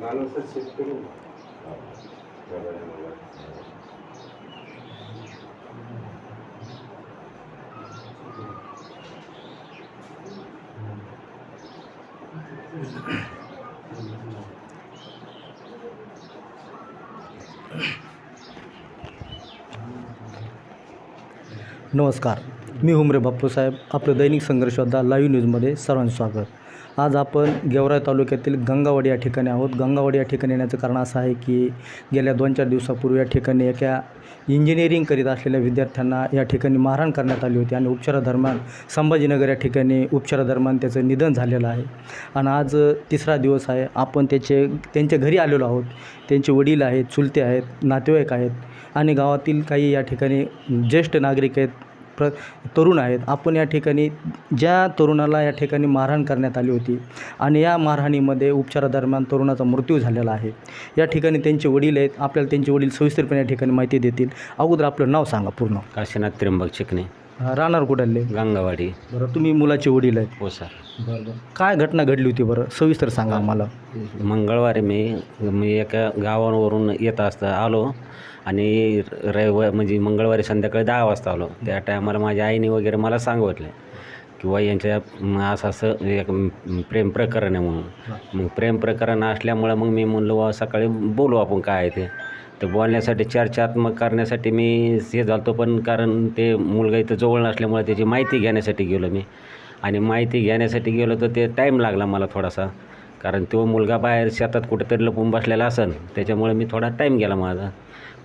Shift नमस्कार मी हुमरे बाप्पूसाहेब आपलं दैनिक संघर्षवादा live न्यूजमध्ये सर्वांचं स्वागत. आज आपण गेवराई तालुक्यातील गंगावाडी या ठिकाणी आहोत. गंगावाडी या ठिकाणी येण्याचं कारण असं आहे की गेल्या दोन चार दिवसापूर्वी या ठिकाणी एका इंजिनिअरिंग करीत असलेल्या विद्यार्थ्यांना या ठिकाणी मारहाण करण्यात आली होती आणि उपचारादरम्यान संभाजीनगर या ठिकाणी उपचारादरम्यान त्याचं निधन झालेलं आहे. आणि आज तिसरा दिवस आहे. आपण त्याचे त्यांच्या घरी आलेलो आहोत. त्यांचे वडील आहेत चुलते आहेत नातेवाईक आहेत आणि गावातील काही या ठिकाणी ज्येष्ठ नागरिक आहेत प्र तरुण आहेत. आपण या ठिकाणी ज्या तरुणाला या ठिकाणी मारहाण करण्यात आली होती आणि या मारहाणीमध्ये उपचारादरम्यान तरुणाचा मृत्यू झालेला आहे. या ठिकाणी त्यांचे वडील आहेत. आपल्याला त्यांचे वडील सविस्तरपणे या ठिकाणी माहिती देतील. अगोदर आपलं नाव सांगा पूर्ण. काशीनाथ त्र्यंबक चिकणे राहणार कुठले? गंगावाडी. बरं तुम्ही मुलाचे वडील आहेत. हो सर. बरं बरं. काय घटना घडली होती बरं? सविस्तर सांगा आम्हाला. मंगळवारी मी मी एका गावावरून येत असता आलो. आणि रविवार म्हणजे मंगळवारी संध्याकाळी दहा वाजता आलो. त्या टायमाला माझ्या आईने वगैरे मला सांगितलं किंवा यांच्या असं असं एक प्रेम प्रकरण आहे म्हणून. मग प्रेम प्रकरण असल्यामुळं मग मी म्हणलो "वा, सकाळी बोलू आपण काय आहे ते. तर बोलण्यासाठी चर्चात्मक करण्यासाठी मी हे झालतो पण कारण ते मुलगा इथं जवळ नसल्यामुळे त्याची माहिती घेण्यासाठी गेलो मी. आणि माहिती घेण्यासाठी गेलो तर ते टाईम लागला मला थोडासा. कारण तो मुलगा बाहेर शेतात कुठेतरी लपून बसलेला असन त्याच्यामुळे मी थोडा टाईम गेला माझा.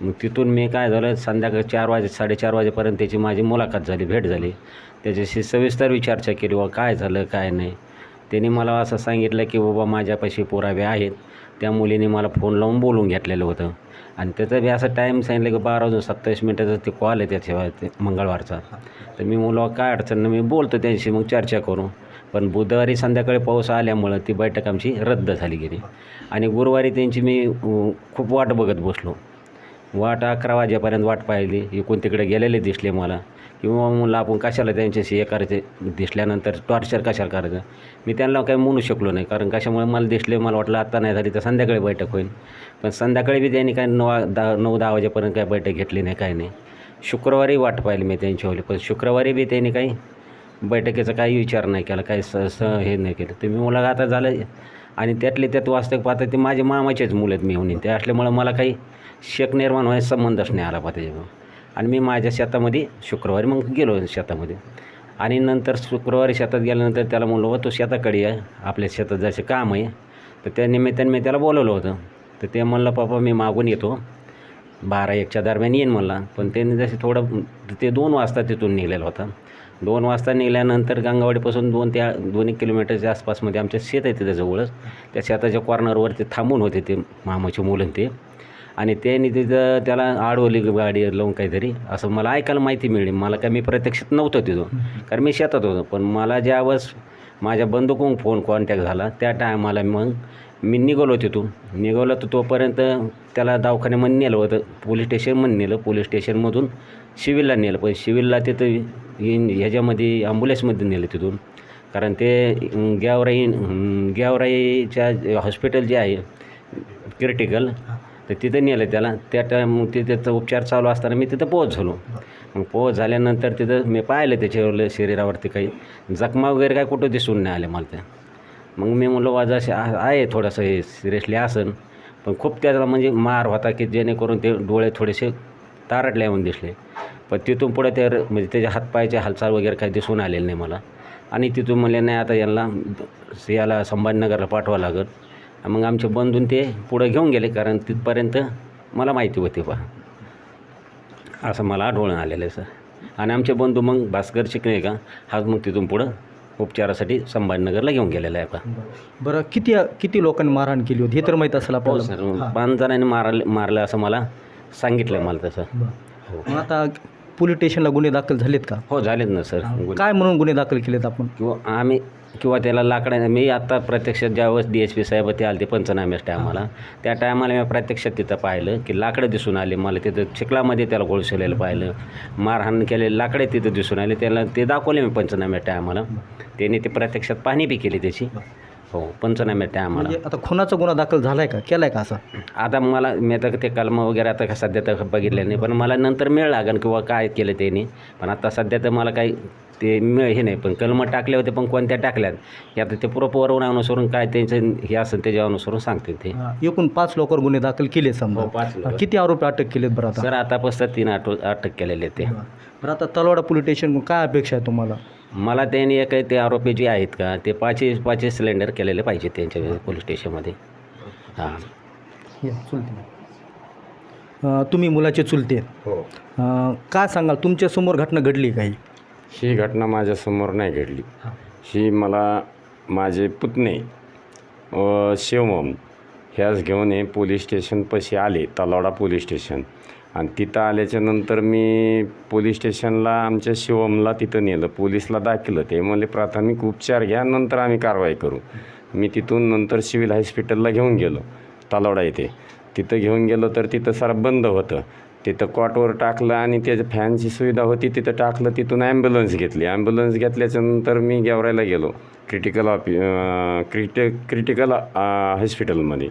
मग तिथून मी काय झालं संध्याकाळी चार वाजे साडेचार वाजेपर्यंत त्याची माझी मुलाखत झाली भेट झाली. त्याच्याशी सविस्तर विचारचा केली वा काय झालं काय नाही? त्याने मला असं सांगितलं की बाबा माझ्यापाशी पुरावे आहेत. त्या मुलीने मला फोन लावून बोलून घेतलेलं होतं. आणि त्याचं बी असं टाईम सांगितलं की बारा वाजून सत्तावीस मिनटाचा ते कॉल आहे त्याच्या ते मंगळवारचा. तर मी मुलं काय अडचण मी बोलतो त्यांशी मग चर्चा करू. पण बुधवारी संध्याकाळी पाऊस आल्यामुळं ती बैठक आमची रद्द झाली गेली. आणि गुरुवारी त्यांची मी खूप वाट बघत बसलो. वाट अकरा वाजेपर्यंत वाट पाहिली. इकून तिकडे गेलेले दिसले मला. किंवा मुलं आपण कशाला त्यांच्याशी हे करायचे? दिसल्यानंतर टॉर्चर कशाला करायचं? मी त्यांना काही म्हणू शकलो नाही. कारण कशामुळे मला दिसले मला वाटलं आत्ता नाही झाली तर संध्याकाळी बैठक होईल. पण संध्याकाळी बी त्यांनी काही नऊ दहा नऊ दहा वाजेपर्यंत काही बैठक घेतली नाही काही नाही. शुक्रवारी वाट पाहिली मी त्यांच्यावाली. पण शुक्रवारी बी त्यांनी काही बैठकीचा काही विचार नाही केला काही स स हे नाही केलं. तर मी मला आता झालं. आणि त्यातले त्यात वास्तविक पाहता ते माझे मामाचेच मुलं आहेत मी ते असल्यामुळं मला काही शेक निर्माण व्हायचा संबंधच नाही आला पा त्याच्यामुळं आणि मी माझ्या शेतामध्ये शुक्रवारी मग गेलो शेतामध्ये. आणि नंतर शुक्रवारी शेतात गेल्यानंतर त्याला म्हणलं हो तो शेताकडे आहे आपल्या शेतात जसे काम आहे. तर त्या निमित्ताने मी त्याला बोलवलं होतं. तर ते म्हणलं पापा मी मागून येतो. बारा एकच्या दरम्यान येईन म्हणला. पण त्यांनी जसे थोडं ते दोन वाजता तिथून निघलेला होता. दोन वाजता निघाल्यानंतर गंगावाडीपासून दोन त्या दोन एक किलोमीटरच्या आसपासमध्ये आमचं शेत आहे तिथं जवळच. त्या शेताच्या कॉर्नरवर ते थांबून होते ते मामाचे मुलं ते. आणि त्यांनी तिथं त्याला आडवली गाडी लावून काहीतरी. असं मला ऐकायला माहिती मिळली. मला काय मी प्रत्यक्षात नव्हतं तिथं. कारण मी शेतात होतो. पण मला ज्यावेळेस माझ्या बंदुकून फोन कॉन्टॅक्ट झाला त्या टायमाला मग मी निघालो तिथून. निघालो तर तोपर्यंत त्याला दवाखान्यामध्ये नेलं होतं. पोलीस स्टेशनमध्ये नेलं. पोलीस स्टेशनमधून शिविलला नेलं. पण शिविलला तिथं इन ह्याच्यामध्ये ॲम्ब्युलन्समध्ये नेलं तिथून. कारण ते ग्यावराई ग्यावराईच्या हॉस्पिटल जे आहे क्रिटिकल तर तिथं नेलं त्याला. त्या टाईम ते तिथं उपचार चालू असताना मी तिथं पोहोच झालो. मग पोहोच झाल्यानंतर तिथं मी पाहिलं त्याच्यावर शरीरावरती काही जखमा वगैरे काय कुठं दिसून नाही आले मला त्या. मग मी म्हणलो वाजा असे आहे थोडंसं हे सिरियसली असन पण खूप त्याला म्हणजे मार होता की जेणेकरून ते डोळे थोडेसे तारटले म्हणून दिसले. पण तिथून पुढे ते र- म्हणजे त्याच्या हातपायाचे हालचाल वगैरे काही दिसून आलेले नाही मला. आणि तिथून म्हणले नाही आता यांना याला संभाजीनगरला पाठवावं लागत मग आमचे बंधून ते पुढं घेऊन गेले कारण तिथपर्यंत मला माहिती होती बा. असं मला आढळून आलेलं आहे सर. आणि आमचे बंधू मग भास्कर चिकणे का? हा मग तिथून पुढं उपचारासाठी संभाजीनगरला घेऊन गेलेला आहे का बरं किती किती लोकांनी मारहाण केली होती? हे तर माहीत असेल हो आपल्याला सर. पाच जणांनी मारले मारलं असं मला सांगितलं मला तसं. हो. आता पोलीस स्टेशनला गुन्हे दाखल झालेत का? हो झालेत ना सर. काय म्हणून गुन्हे दाखल केलेत आपण? किंवा आम्ही किंवा त्याला लाकडाने मी आत्ता प्रत्यक्षात ज्यावेळेस डी एस पी साहेब ते आले ते पंचनाम्याच टायमाला. त्या टायमाला मी प्रत्यक्षात तिथं पाहिलं की लाकडं दिसून आले मला. तिथं चिखलामध्ये त्याला गोळसलेलं पाहिलं. मारहाण केलेले लाकडे तिथं दिसून आले. त्याला ते दाखवले मी पंचनाम्या टायमाला. त्यांनी ते प्रत्यक्षात पाहणी बी केली त्याची. हो पंचनामे त्या आम्हाला. म्हणजे आता खुनाचा गुन्हा दाखल झाला आहे का? केला आहे का असा? आता मला मी आता ते कलम वगैरे आता सध्या तर बघितले नाही पण मला नंतर मिळ लागेल किंवा काय केलं त्यांनी. पण आता सध्या तर मला काही ते मिळ हे नाही पण कलम टाकले होते पण कोणत्या टाकल्यात? हे आता ते पुरं अनुसरून काय त्यांचं हे असेल त्याच्या अनुसरून सांगते ते. हा, एकूण पाच लोकांवर गुन्हे दाखल केले समजा. हो, पाच लोक. किती आरोपी अटक केलेत बरं आता? सर आतापासून तीन आठ अटक केलेले ते. बरं आता तलवाडा पोलीस स्टेशन काय अपेक्षा आहे तुम्हाला? मला त्यांनी एक ते आरोपी जे आहेत का ते पाचही पाचही सिलेंडर केलेले पाहिजे त्यांच्या पोलीस स्टेशनमध्ये हां. या, चुलते. अं, तुम्ही मुलाचे चुलते. आहेत. हो. अं, काय सांगाल तुमच्यासमोर घटना घडली काही? ही घटना माझ्यासमोर नाही घडली. ही. मला माझे पुतणे व शिवमम ह्याच घेऊन हे पोलीस स्टेशनपाशी आले तलावडा पोलीस स्टेशन आणि तिथं आल्याच्यानंतर मी पोलीस स्टेशनला आमच्या शिवमला तिथं नेलं. पोलीसला दाखलं. ते म्हणले प्राथमिक उपचार घ्या नंतर आम्ही कारवाई करू. मी तिथून नंतर सिव्हिल हॉस्पिटलला घेऊन गेलो तलावडा येथे. तिथं घेऊन गेलो तर तिथं सारं बंद होतं. तिथं कॉटवर टाकलं आणि त्याच्या फॅनची सुविधा होती. तिथं टाकलं तिथून ॲम्ब्युलन्स घेतली. ॲम्ब्युलन्स घेतल्याच्यानंतर मी गेवरायला गेलो क्रिटिकल ऑफि क्रिटि क्रिटिकल हॉस्पिटलमध्ये.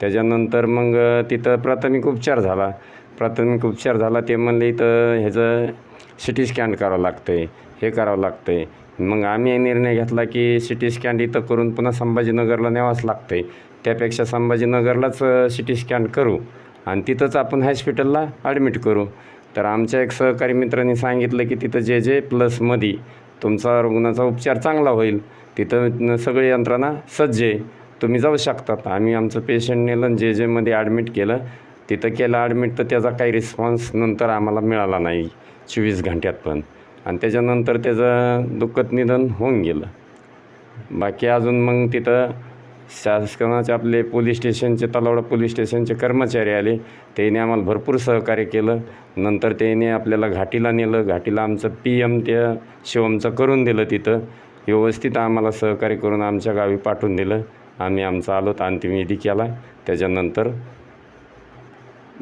त्याच्यानंतर मग तिथं प्राथमिक उपचार झाला. प्राथमिक उपचार झाला ते म्हणले इथं ह्याचं सी टी स्कॅन करावं लागतं आहे हे करावं लागतं आहे मग आम्ही निर्णय घेतला की सी टी स्कॅन इथं करून पुन्हा संभाजीनगरला न्यावाच लागतं आहे त्यापेक्षा संभाजीनगरलाच सी टी स्कॅन करू आणि तिथंच आपण हॉस्पिटलला ॲडमिट करू. तर आमच्या एक सहकारी मित्रांनी सांगितलं की तिथं जे जे प्लसमध्ये तुमचा रुग्णाचा उपचार चांगला होईल तिथं सगळी यंत्रणा सज्ज आहे. तुम्ही जाऊ शकतात. आम्ही आमचं पेशंट नेलं जे जेमध्ये ॲडमिट केलं तिथं केलं ॲडमिट तर त्याचा काही रिस्पॉन्स नंतर आम्हाला मिळाला नाही चोवीस घंट्यात पण. आणि त्याच्यानंतर त्याचं दुःखद निधन होऊन गेलं. बाकी अजून मग तिथं शासनाचे आपले पोलीस स्टेशनचे तलावडा पोलीस स्टेशनचे कर्मचारी आले. त्याने आम्हाला भरपूर सहकार्य केलं. नंतर त्याने आपल्याला घाटीला नेलं. घाटीला आमचं पी एम त्या शिवमचं करून दिलं तिथं. व्यवस्थित आम्हाला सहकार्य करून आमच्या गावी पाठवून दिलं. आम्ही आमचं आलो तर अंतिम विधी केला. त्याच्यानंतर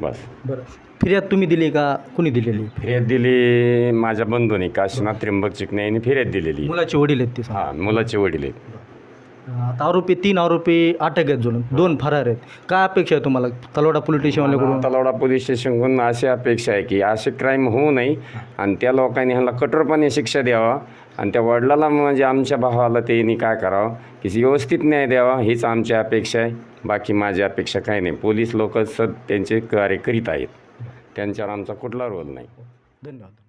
बस. बरं. फिर्याद तुम्ही दिली का? कुणी दिलेली? फिर्याद दिली माझ्या बंधूने काशीनाथ त्र्यंबक चिकणे यांनी फिर्याद दिलेली. मुलाचे वडील आहेत ते सांगा. हां मुलाचे वडील आहेत. आता आरोपी तीन आरोपी अटक आहेत जोडून दोन फरार आहेत. काय अपेक्षा आहे तुम्हाला? तलवाडा पोलीस स्टेशनवाल्याकडून? तलावडा पोलीस स्टेशनकडून अशी अपेक्षा आहे की असे क्राईम होऊ नये आणि त्या लोकांनी ह्याला कठोरपणे शिक्षा द्यावा आणि त्या वडिलाला म्हणजे आमच्या भावाला त्यांनी काय करावं? की व्यवस्थित न्याय द्यावा हीच आमची अपेक्षा आहे. बाकी माझी अपेक्षा काही नाही. पोलीस लोक सद त्यांचे कार्य करीत आहेत. त्यांच्यावर आमचा कुठला रोल नाही. धन्यवाद.